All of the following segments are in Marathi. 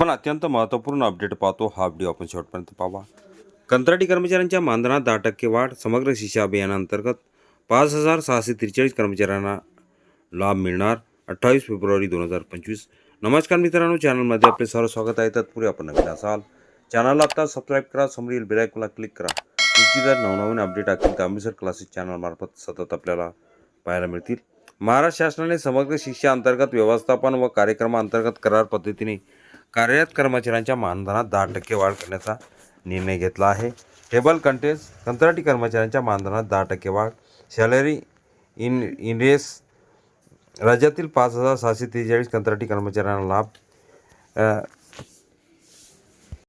पण अत्यंत महत्त्वपूर्ण अपडेट पाहतो हा व्हिडिओ आपण शेवटपर्यंत पाहा कंत्राटी कर्मचाऱ्यांच्या मानधनात दहा टक्के वाढ समग्र शिक्षा अभियानांतर्गत पाच हजार सहाशे त्रेचाळीस कर्मचाऱ्यांना लाभ मिळणार अठ्ठावीस फेब्रुवारी दोन हजार पंचवीस. नमस्कार मित्रांनो चॅनलमध्ये आपले सर्व स्वागत आहे. तत्पूर्वी आपण नवीन असाल चॅनलला आता सबस्क्राईब करा समोरील बेलायकला क्लिक करा. तुमची जर नवनवीन अपडेट असतील तर अमृतसर क्लासेस चॅनलमार्फत सतत आपल्याला पाहायला मिळतील. महाराष्ट्र शासनाने समग्र शिक्षा अंतर्गत व्यवस्थापन व कार्यक्रमाअंतर्गत करार पद्धतीने कार्यरत कर्मचाऱ्यांच्या मानधनात दहा टक्के वाढ करण्याचा निर्णय घेतला आहे. टेबल कंटेन्स कंत्राटी कर्मचाऱ्यांच्या मानधनात दहा टक्के वाढ. सॅलरी इन इनरेस राज्यातील पाच हजार सहाशे त्रेचाळीस कंत्राटी कर्मचाऱ्यांना लाभ.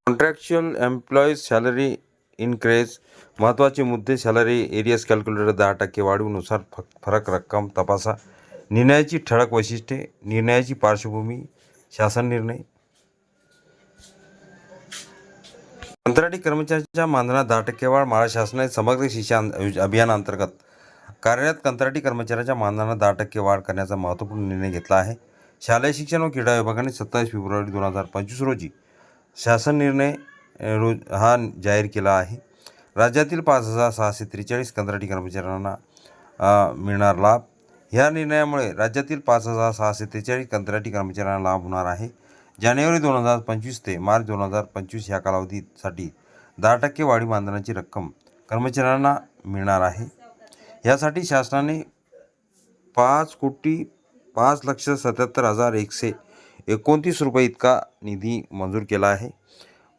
कॉन्ट्रॅक्च्युअल एम्प्लॉईज सॅलरी इनक्रेज महत्त्वाचे मुद्दे सॅलरी एरियस कॅल्क्युलेटर दहा टक्के वाढीनुसार फ फरक रक्कम तपासा. निर्णयाची ठळक वैशिष्ट्ये निर्णयाची पार्श्वभूमी शासन निर्णय कंत्राटी कर्मचाऱ्यांच्या मानधनात दहा टक्के वाढ महाराष्ट्र शासनाने समग्र शिक्षा अभियानांतर्गत. कार्यरत कंत्राटी कर्मचाऱ्यांच्या मानधनात दहा टक्के वाढ करण्याचा महत्त्वपूर्ण निर्णय घेतला आहे. शालेय शिक्षण व क्रीडा विभागाने सत्तावीस फेब्रुवारी दोन हजार पंचवीस रोजी शासन निर्णय रोज हा जाहीर केला आहे. राज्यातील पाच हजार सहाशे त्रेचाळीस कंत्राटी कर्मचाऱ्यांना मिळणार लाभ. ह्या निर्णयामुळे राज्यातील पाच हजार सहाशे त्रेचाळीस कंत्राटी कर्मचाऱ्यांना लाभ होणार आहे. जानेवारी दोन हजार पंचवीस ते मार्च दोन हजार पंचवीस या कालावधीसाठी दहा टक्के वाढी मानधनाची रक्कम कर्मचाऱ्यांना मिळणार आहे. यासाठी शासनाने पाच कोटी पाच लक्ष सत्याहत्तर हजार एकशे एकोणतीस रुपये इतका निधी मंजूर केला आहे.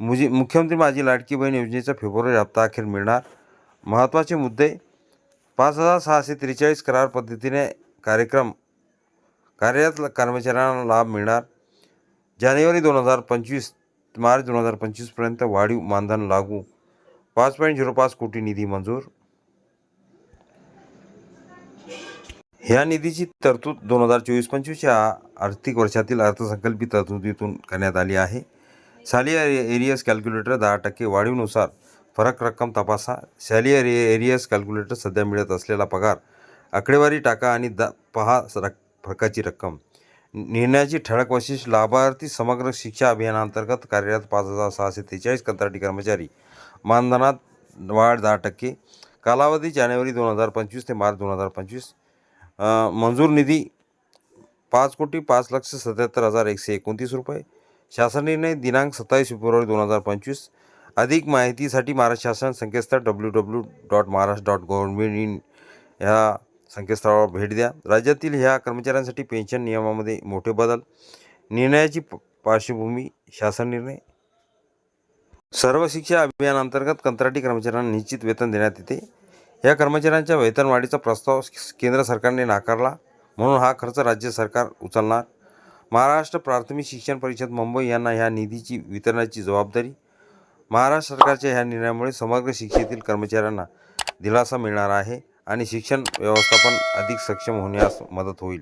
मुझे मुख्यमंत्री माझी लाडकी बहीण योजनेचा फेब्रुवारी हप्ता अखेर मिळणार. महत्त्वाचे मुद्दे पाच हजार सहाशे त्रेचाळीस करार पद्धतीने कार्यक्रम कार्यरत कर्मचाऱ्यांना लाभ मिळणार. जानेवारी दोन हजार पंचवीस मार्च दोन हजार पंचवीसपर्यंत वाढीव मानधन लागू. पाच पॉईंट झिरो पाच कोटी निधी मंजूर. ह्या निधीची तरतूद दोन हजार चोवीस पंचवीसच्या आर्थिक वर्षातील अर्थसंकल्पित तरतुदीतून करण्यात आली आहे. साली एरियस कॅल्क्युलेटर दहा टक्के वाढीवनुसार फरक रक्कम तपासा. सॅली एरियस कॅल्क्युलेटर सध्या मिळत असलेला पगार आकडेवारी टाका आणि द पहा रक फरकाची रक्कम. निर्णयाची ठळक वैशिष्ट्य लाभार्थी समग्र शिक्षा अभियानांतर्गत कार्यरत पाच हजार सहाशे त्रेचाळीस कंत्राटी कर्मचारी. मानधनात वाढ दहा टक्के. कालावधी जानेवारी दोन हजार पंचवीस ते मार्च दोन हजार पंचवीस. मंजूर निधी पाच कोटी पाच लक्ष सत्याहत्तर हजार एकशे एकोणतीस रुपये. शासन निर्णय दिनांक सत्तावीस फेब्रुवारी दोन हजार पंचवीस. अधिक माहितीसाठी महाराष्ट्र शासन संकेतस्थळ W W dot Maharashtra dot government in ह्या संकेतस्थळावर भेट द्या. राज्यातील ह्या कर्मचाऱ्यांसाठी पेन्शन नियमामध्ये मोठे बदल. निर्णयाची प- पार्श्वभूमी शासन निर्णय. सर्व शिक्षा अभियानांतर्गत कंत्राटी कर्मचाऱ्यांना निश्चित वेतन देण्यात येते. या कर्मचाऱ्यांच्या वेतनवाढीचा प्रस्ताव केंद्र सरकारने नाकारला. म्हणून हा खर्च राज्य सरकार उचलणार. महाराष्ट्र प्राथमिक शिक्षण परिषद मुंबई यांना ह्या निधीची वितरणाची जबाबदारी. महाराष्ट्र सरकारच्या ह्या निर्णयामुळे समग्र शिक्षेतील कर्मचाऱ्यांना दिलासा मिळणार आहे. आणि शिक्षण व्यवस्थापन अधिक सक्षम होण्यास मदत होईल.